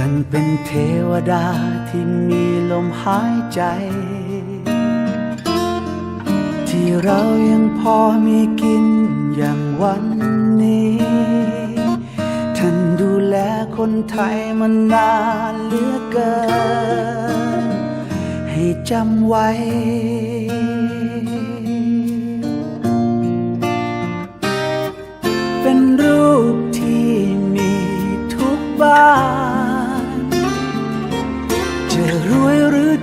ท่านเป็นเทวดาที่มีลมหายใจ ที่เรายังพอมีกินอย่างวันนี้ ท่านดูแลคนไทยมานานเหลือเกิน ให้จำไว้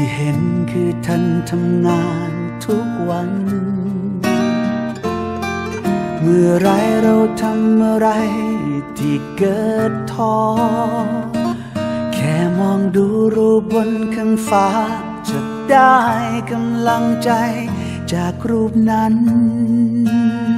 ที่เห็นคือท่านทำงานทุกวัน เมื่อไรเราทำอะไรที่เกิดท้อ แค่มองดูรูปบนข้างฟ้า จะได้กำลังใจจากรูปนั้นเป็น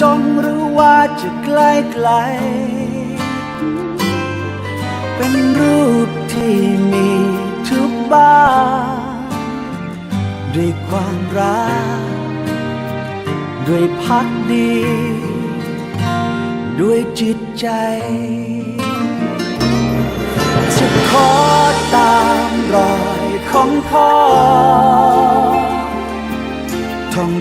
จนหรือว่าจะใกล้ไกล เป็นรูปที่มีทุกบ้านด้วยความรัก ด้วยพักดี ด้วยจิตใจ จะขอตามรอยของพ่อ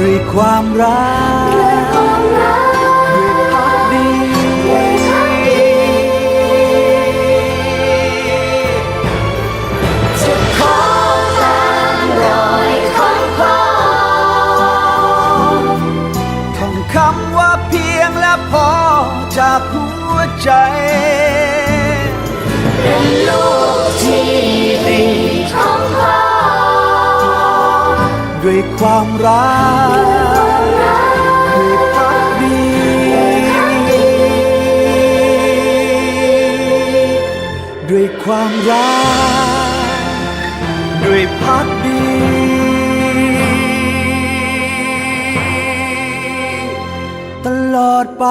ด้วยความรักด้วยความรักด้วยพักดีด้วยพักดีจะขอตามรอยของพ่อท่องคำว่าเพียงและพอจากหัวใจ ความรักด้วยพักดีด้วยความรักด้วยพักดีตลอดไป